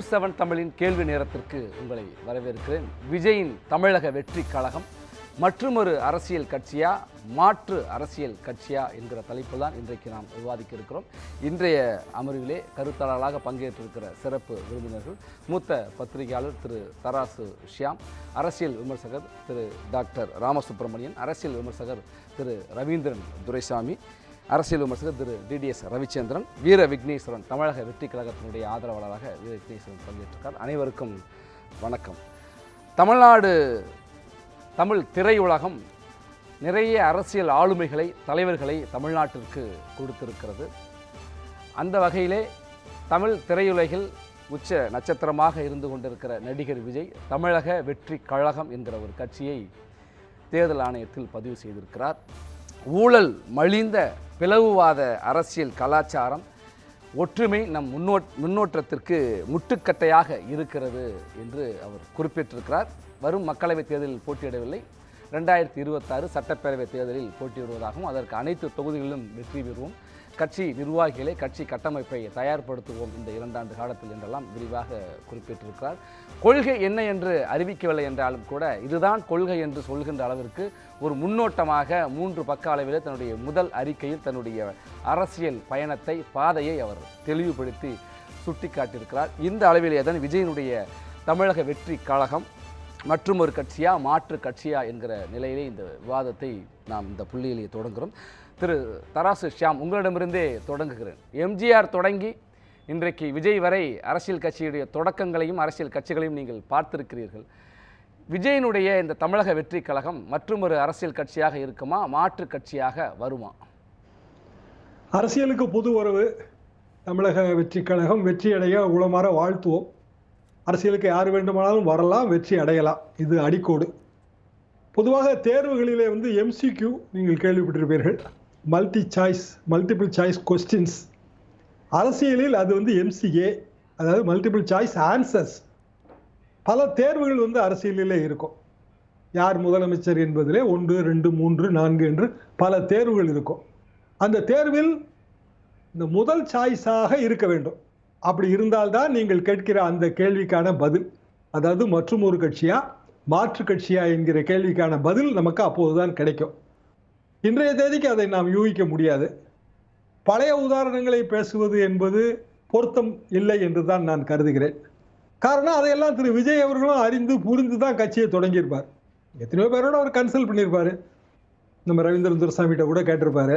News seven தமிழின் கேள்வி நேரத்திற்கு உங்களை வரவேற்கிறேன். விஜயின் தமிழக வெற்றி கழகம் மற்றுமொரு அரசியல் கட்சியா மாற்று அரசியல் கட்சியா என்கிற தலைப்பு தான் இன்றைக்கு நாம் விவாதிக்க இருக்கிறோம். இன்றைய அமர்விலே கருத்தாளர்களாக பங்கேற்றிருக்கிற சிறப்பு விருந்தினர்கள் மூத்த பத்திரிகையாளர் திரு தராசு ஷியாம் அரசியல் விமர்சகர் திரு டாக்டர் ராமசுப்பிரமணியன் அரசியல் விமர்சகர் திரு ரவீந்திரன் துரைசாமி அரசியல் விமர்சகர் திரு டிடிஎஸ் ரவிச்சந்திரன் வீர விக்னேஸ்வரன் தமிழக வெற்றி கழகத்தினுடைய ஆதரவாளராக வீர விக்னேஸ்வரன் பங்கேற்றிருக்கார். அனைவருக்கும் வணக்கம். தமிழ்நாடு தமிழ் திரையுலகம் நிறைய அரசியல் ஆளுமைகளை தலைவர்களை தமிழ்நாட்டிற்கு கொடுத்திருக்கிறது. அந்த வகையிலே தமிழ் திரையுலகில் உச்ச நட்சத்திரமாக இருந்து கொண்டிருக்கிற நடிகர் விஜய் தமிழக வெற்றி கழகம் என்கிற ஒரு கட்சியை தேர்தல் ஆணையத்தில் பதிவு செய்திருக்கிறார். ஊழல் மலிந்த பிளவுவாத அரசியல் கலாச்சாரம் ஒற்றுமை நம் முன்னோ முன்னோற்றத்திற்கு முட்டுக்கட்டையாக இருக்கிறது என்று அவர் குறிப்பிட்டிருக்கிறார். வரும் மக்களவைத் தேர்தலில் போட்டியிடவில்லை. ரெண்டாயிரத்தி இருபத்தாறு சட்டப்பேரவைத் தேர்தலில் போட்டியிடுவதாகவும் அதற்கு அனைத்து தொகுதிகளிலும் வெற்றி பெறுவோம். கட்சி நிர்வாகிகளை கட்சி கட்டமைப்பை தயார்படுத்துவோம் இந்த இரண்டாண்டு காலத்தில் என்றெல்லாம் விரிவாக குறிப்பிட்டிருக்கிறார். கொள்கை என்ன என்று அறிவிக்கவில்லை என்றாலும் கூட இதுதான் கொள்கை என்று சொல்கின்ற அளவிற்கு ஒரு முன்னோட்டமாக மூன்று பக்க அளவில் தன்னுடைய முதல் அறிக்கையில் தன்னுடைய அரசியல் பயணத்தை பாதையை அவர் தெளிவுபடுத்தி சுட்டிக்காட்டியிருக்கிறார். இந்த அளவிலே தான் விஜயனுடைய தமிழக வெற்றி கழகம் மற்றும் ஒரு கட்சியா மாற்று கட்சியா என்கிற நிலையிலே இந்த விவாதத்தை நாம் இந்த புள்ளியிலேயே தொடங்குகிறோம். திரு தராசு ஷியாம் உங்களிடமிருந்தே தொடங்குகிறேன். எம்ஜிஆர் தொடங்கி இன்றைக்கு விஜய் வரை அரசியல் கட்சியுடைய தொடக்கங்களையும் அரசியல் கட்சிகளையும் நீங்கள் பார்த்திருக்கிறீர்கள். விஜயனுடைய இந்த தமிழக வெற்றி கழகம் மற்றும் ஒரு அரசியல் கட்சியாக இருக்குமா மாற்று கட்சியாக வருமா? அரசியலுக்கு புது உறவு தமிழக வெற்றி கழகம் வெற்றியடைய உளமாற வாழ்த்துவோம். அரசியலுக்கு யார் வேண்டுமானாலும் வரலாம் வெற்றி அடையலாம். இது அடிக்கோடு. பொதுவாக தேர்வுகளிலே வந்து எம்சிக்யூ நீங்கள் கேள்விப்பட்டிருப்பீர்கள். Multi choice multiple choice questions அரசியலில் அது வந்து எம்சிஏ அதாவது மல்டிபிள் சாய்ஸ் ஆன்சர்ஸ் பல தேர்வுகள் வந்து அரசியலிலே இருக்கும். யார் முதலமைச்சர் என்பதிலே ஒன்று ரெண்டு மூன்று நான்கு என்று பல தேர்வுகள் இருக்கும். அந்த தேர்வில் இந்த முதல் சாய்ஸாக இருக்க வேண்டும். அப்படி இருந்தால்தான் நீங்கள் கேட்கிற அந்த கேள்விக்கான பதில். அதாவது மற்றும் ஒரு கட்சியா மாற்று கட்சியா என்கிற கேள்விக்கான பதில் நமக்கு அப்போதுதான் கிடைக்கும். இன்றைய தேதிக்கு அதை நாம் யூகிக்க முடியாது. பழைய உதாரணங்களை பேசுவது என்பது பொருத்தம் இல்லை என்று தான் நான் கருதுகிறேன். காரணம் அதையெல்லாம் திரு விஜய் அவர்களும் அறிந்து புரிந்து தான் கட்சியை தொடங்கியிருப்பார். எத்தனையோ பேரோட அவர் கன்சல்ட் பண்ணியிருப்பார். நம்ம ரவீந்திரன் துரசாமிகிட்ட கூட கேட்டிருப்பாரு.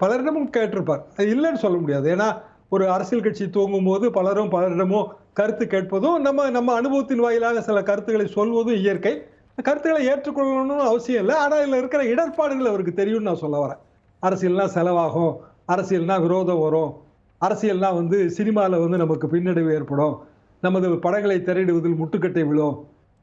பலரிடமும் கேட்டிருப்பார். அது இல்லைன்னு சொல்ல முடியாது. ஏன்னா ஒரு அரசியல் கட்சி துவங்கும் போது பலரும் பலரிடமும் கருத்து கேட்பதும் நம்ம நம்ம அனுபவத்தின் வாயிலாக சில கருத்துக்களை சொல்வதும் இயற்கை. கருத்துக்களை ஏற்றுக்கொள்ளணும்னு அவசியம் இல்லை. ஆனால் இதில் இருக்கிற இடர்பாடுகள் அவருக்கு தெரியும்னு நான் சொல்ல வரேன். அரசியல்னா செலவாகும். அரசியல்னா விரோதம் வரும். அரசியல்னா வந்து சினிமாவில் வந்து நமக்கு பின்னடைவு ஏற்படும். நமது படங்களை திரையிடுவதில் முட்டுக்கட்டை விழும்.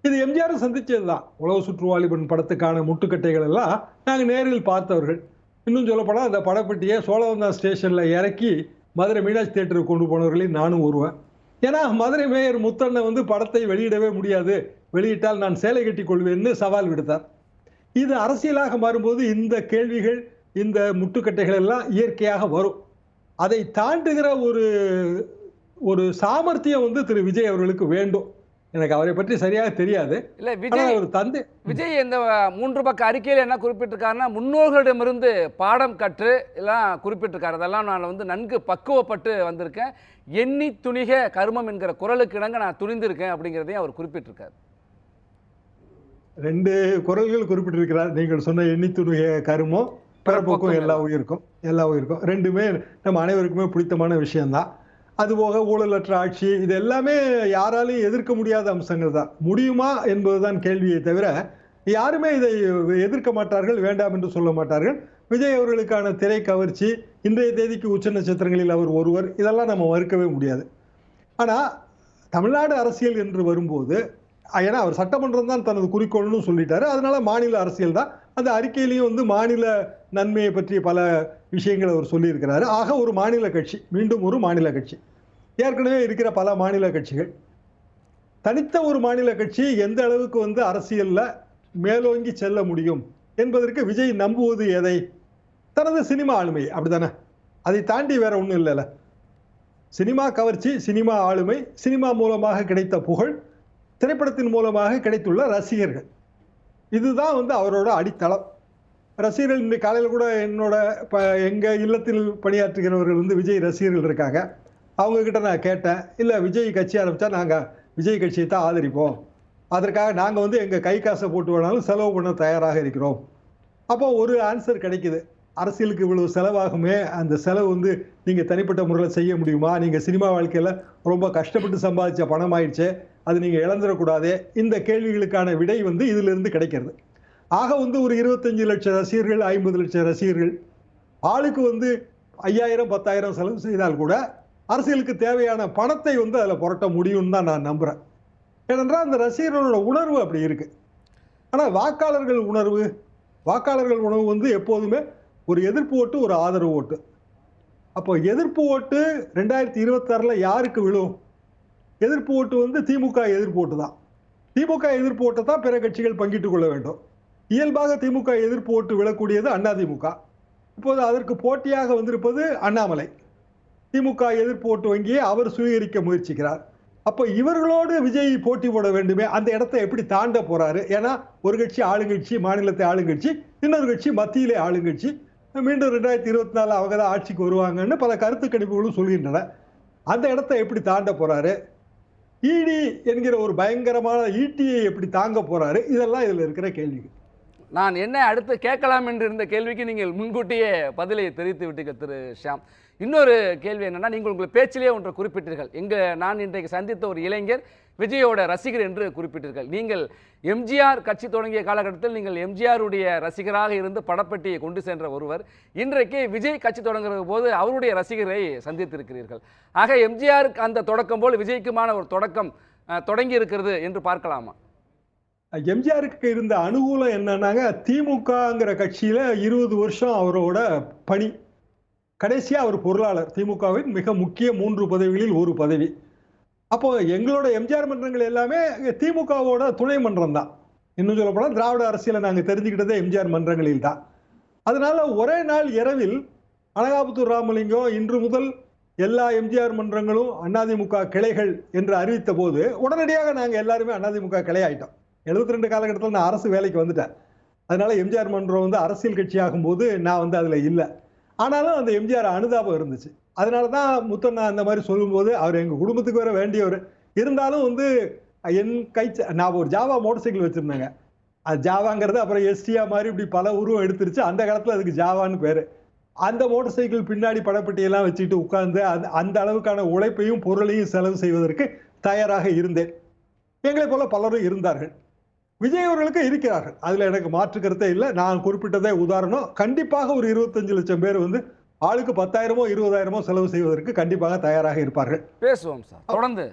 இது எம்ஜிஆர் சந்திச்சது தான். உழவு சுற்றுவாலிபன் படத்துக்கான முட்டுக்கட்டைகள் எல்லாம் நாங்கள் நேரில் பார்த்தவர்கள். இன்னும் சொல்லப்போனால் அந்த படப்பட்டியை சோழவந்தா ஸ்டேஷனில் இறக்கி மதுரை மீனாட்சி தேட்டருக்கு கொண்டு போனவர்களையும் நானும் ஒருவன் ஏன்னா மதுரை மேயர் முத்தண்ணன் வந்து படத்தை வெளியிடவே முடியாது. வெளியிட்டால் நான் சேலை கட்டி கொள்வேன்னு சவால் விடுத்தார். இது அரசியலாக மாறும்போது இந்த கேள்விகள் இந்த முட்டுக்கட்டைகள் எல்லாம் இயற்கையாக வரும். அதை தாண்டுகிற ஒரு ஒரு சாமர்த்தியம் வந்து திரு. விஜய் அவர்களுக்கு வேண்டும். எனக்கு அவரை பற்றி சரியாக தெரியாது. இல்லை விஜய் அவர் தந்தை விஜய் இந்த மூன்று பக்க அறிக்கையில் என்ன குறிப்பிட்டிருக்காருன்னா முன்னோர்களிடமிருந்து பாடம் கற்று எல்லாம் குறிப்பிட்டிருக்காரு. அதெல்லாம் நான் வந்து நன்கு பக்குவப்பட்டு வந்திருக்கேன். எண்ணி துணிக கருமம் என்கிற குரலுக்கு இணங்க நான் துணிந்திருக்கேன் அப்படிங்கிறதையும் அவர் குறிப்பிட்டிருக்காரு. ரெண்டு குரல்கள் குறிப்பிட்டிருக்கிறார். நீங்கள் சொன்ன எண்ணித்துணிய கருமம் பிறப்புக்கும் எல்லா உயிருக்கும் எல்லா உயிருக்கும். ரெண்டுமே நம்ம அனைவருக்குமே பிடித்தமான விஷயம்தான். அதுபோக ஊழலற்ற ஆட்சி இது எல்லாமே யாராலையும் எதிர்க்க முடியாத அம்சங்கள் தான். முடியுமா என்பதுதான் கேள்வியை தவிர யாருமே இதை எதிர்க்க மாட்டார்கள் வேண்டாம் என்று சொல்ல மாட்டார்கள். விஜய் அவர்களுக்கான திரை கவர்ச்சி இன்றைய தேதிக்கு உச்ச நட்சத்திரங்களில் அவர் ஒருவர் இதெல்லாம் நம்ம மறுக்கவே முடியாது. ஆனால் தமிழ்நாடு அரசியல் என்று வரும்போது ஏன்னா அவர் சட்டமன்றம் தான் தனது குறிக்கோள்னு சொல்லிட்டாரு. அதனால மாநில அரசியல் தான். அந்த அறிக்கையிலையும் வந்து மாநில நன்மையை பற்றிய பல விஷயங்களை அவர் சொல்லியிருக்கிறாரு. ஆக ஒரு மாநில கட்சி மீண்டும் ஒரு மாநில கட்சி. ஏற்கனவே இருக்கிற பல மாநில கட்சிகள். தனித்த ஒரு மாநில கட்சி எந்த அளவுக்கு வந்து அரசியலில் மேலோங்கி செல்ல முடியும் என்பதற்கு விஜய் நம்புவது எதை? தனது சினிமா ஆளுமை அப்படிதானே அதை தாண்டி வேற ஒன்றும் இல்லைல்ல. சினிமா கவர்ச்சி சினிமா ஆளுமை சினிமா மூலமாக கிடைத்த புகழ் திரைப்படத்தின் மூலமாக கிடைத்துள்ள ரசிகர்கள். இதுதான் வந்து அவரோட அடித்தளம். ரசிகர்கள் இன்னைக்கு காலையில் கூட என்னோட இப்போ எங்கள் இல்லத்தில் பணியாற்றுகிறவர்கள் வந்து விஜய் ரசிகர்கள் இருக்காங்க. அவங்கக்கிட்ட நான் கேட்டேன். இல்லை விஜய் கட்சி ஆரம்பித்தா நாங்கள் விஜய் கட்சியை தான் ஆதரிப்போம். அதற்காக நாங்கள் வந்து எங்கள் கை காசை போட்டு வேணாலும் செலவு பண்ண தயாராக இருக்கிறோம். அப்போ ஒரு ஆன்சர் கிடைக்குது. அரசியலுக்கு இவ்வளவு செலவாகுமே. அந்த செலவு வந்து நீங்கள் தனிப்பட்ட முறையில் செய்ய முடியுமா? நீங்கள் சினிமா வாழ்க்கையில் ரொம்ப கஷ்டப்பட்டு சம்பாதிச்ச பணம் ஆயிடுச்சு அது நீங்கள் இழந்துடக்கூடாதே. இந்த கேள்விகளுக்கான விடை வந்து இதிலிருந்து கிடைக்கிறது. ஆக வந்து ஒரு இருபத்தஞ்சு லட்சம் ரசிகர்கள் ஐம்பது லட்சம் ரசிகர்கள் ஆளுக்கு வந்து ஐயாயிரம் பத்தாயிரம் செலவு செய்தால் கூட அரசியலுக்கு தேவையான பணத்தை வந்து அதில் புரட்ட முடியும்னு தான் நான் நம்புகிறேன் ஏனென்றால் அந்த ரசிகர்களோட உணர்வு அப்படி இருக்குது ஆனால் வாக்காளர்கள் உணர்வு வாக்காளர்கள் உணர்வு வந்து எப்போதுமே ஒரு எதிர்ப்பு ஓட்டு ஒரு ஆதரவு ஓட்டு. அப்போ எதிர்ப்பு ஓட்டு ரெண்டாயிரத்தி இருபத்தாறில் யாருக்கு விழும்? எதிர்ப்பு ஓட்டு வந்து திமுக எதிர்ப்பு ஓட்டு தான். திமுக எதிர்ப்பு ஓட்டை தான் பிற கட்சிகள் பங்கிட்டுக் கொள்ள வேண்டும். இயல்பாக திமுக எதிர்ப்பு ஓட்டு விழக்கூடியது அதிமுக இப்போது அதற்கு போட்டியாக வந்திருப்பது அண்ணாமலை. திமுக எதிர்ப்பு ஓட்டு வங்கியை அவர் சுவீகரிக்க முயற்சிக்கிறார். அப்போ இவர்களோடு விஜய் போட்டி போட வேண்டுமே அந்த இடத்தை எப்படி தாண்ட போறாரு? ஏன்னா ஒரு கட்சி ஆளுங்கட்சி மாநிலத்தை ஆளுங்கட்சி இன்னொரு கட்சி மத்தியிலே ஆளுங்கட்சி. மீண்டும் ரெண்டாயிரத்தி இருபத்தி நாலு அவங்க தான் ஆட்சிக்கு வருவாங்கன்னு பல கருத்து கணிப்புகளும் சொல்கின்றன. அந்த இடத்த எப்படி தாண்ட போறாரு? இடி என்கிற ஒரு பயங்கரமான ஈட்டியை எப்படி தாங்க போறாரு? இதெல்லாம் இதில் இருக்கிற கேள்விகள். நான் என்ன அடுத்து கேட்கலாம் என்று இருந்த கேள்விக்கு நீங்கள் முன்கூட்டியே பதிலை தெரிவித்து விட்டீங்க திரு ஷியாம். இன்னொரு கேள்வி என்னென்னா நீங்கள் உங்கள் பேச்சிலேயே ஒன்று குறிப்பிட்டீர்கள். இங்கே நான் இன்றைக்கு சந்தித்த ஒரு இளைஞர் விஜயோட ரசிகர் என்று குறிப்பிட்டீர்கள். நீங்கள் எம்ஜிஆர் கட்சி தொடங்கிய காலகட்டத்தில் நீங்கள் எம்ஜிஆருடைய ரசிகராக இருந்து படப்பட்டியை கொண்டு சென்ற ஒருவர் இன்றைக்கு விஜய் கட்சி தொடங்குற போது அவருடைய ரசிகரை சந்தித்திருக்கிறீர்கள். ஆக எம்ஜிஆருக்கு அந்த தொடக்கம் போல் விஜய்க்குமான ஒரு தொடக்கம் தொடங்கி இருக்கிறது என்று பார்க்கலாமா? எம்ஜிஆருக்கு இருந்த அனுகூலம் என்னன்னாங்க திமுகங்கிற கட்சியில் இருபது வருஷம் அவரோட பணி. கடைசியாக அவர் பொருளாளர். திமுகவின் மிக முக்கிய மூன்று பதவிகளில் ஒரு பதவி. அப்போ எங்களோட எம்ஜிஆர் மன்றங்கள் எல்லாமே திமுகவோட துணை மன்றம் தான். இன்னும் சொல்லப்போனால் திராவிட அரசியலை நாங்கள் தெரிஞ்சுக்கிட்டதே எம்ஜிஆர் மன்றங்களில் தான். அதனால ஒரே நாள் இரவில் அனகாபுத்தூர் ராமலிங்கம் இன்று முதல் எல்லா எம்ஜிஆர் மன்றங்களும் அதிமுக கிளைகள் என்று அறிவித்த போது உடனடியாக நாங்கள் எல்லாருமே அதிமுக கிளை ஆயிட்டோம். எழுபத்தி ரெண்டு காலகட்டத்தில் நான் அரசு வேலைக்கு வந்துட்டேன். அதனால எம்ஜிஆர் மன்றம் வந்து அரசியல் கட்சி ஆகும்போது நான் வந்து அதில் இல்லை. ஆனாலும் அந்த எம்ஜிஆர் அனுதாபம் இருந்துச்சு. அதனால தான் முத்தண்ணா அந்த மாதிரி சொல்லும்போது அவர் எங்கள் குடும்பத்துக்கு வர வேண்டியவர். இருந்தாலும் வந்து என் கை நான் ஒரு ஜாவா மோட்டர் சைக்கிள் வச்சுருந்தேங்க. அது ஜாவாங்கிறது அப்புறம் எஸ்டியா மாதிரி இப்படி பல உருவம் எடுத்துருச்சு. அந்த காலத்தில் அதுக்கு ஜாவான்னு பேர். அந்த மோட்டார் சைக்கிள் பின்னாடி படப்பட்டியெல்லாம் வச்சுட்டு உட்கார்ந்து அந்த அந்த அளவுக்கான உழைப்பையும் பொருளையும் செலவு செய்வதற்கு தயாராக இருந்தேன். எங்களை போல பலரும் இருந்தார்கள். விஜய் அவர்களுக்கு இருக்கிறார்கள். அதில் எனக்கு மாற்று கருத்தே இல்லை. நான் குறிப்பிட்டதே உதாரணம். கண்டிப்பாக ஒரு இருபத்தஞ்சு லட்சம் பேர் வந்து ஆளுக்கு பத்தாயிரமோ இருபதாயிரமோ செலவு செய்வதற்கு கண்டிப்பாக தயாராக இருப்பார்கள். பேசுவோம் சார். தொடர்ந்து.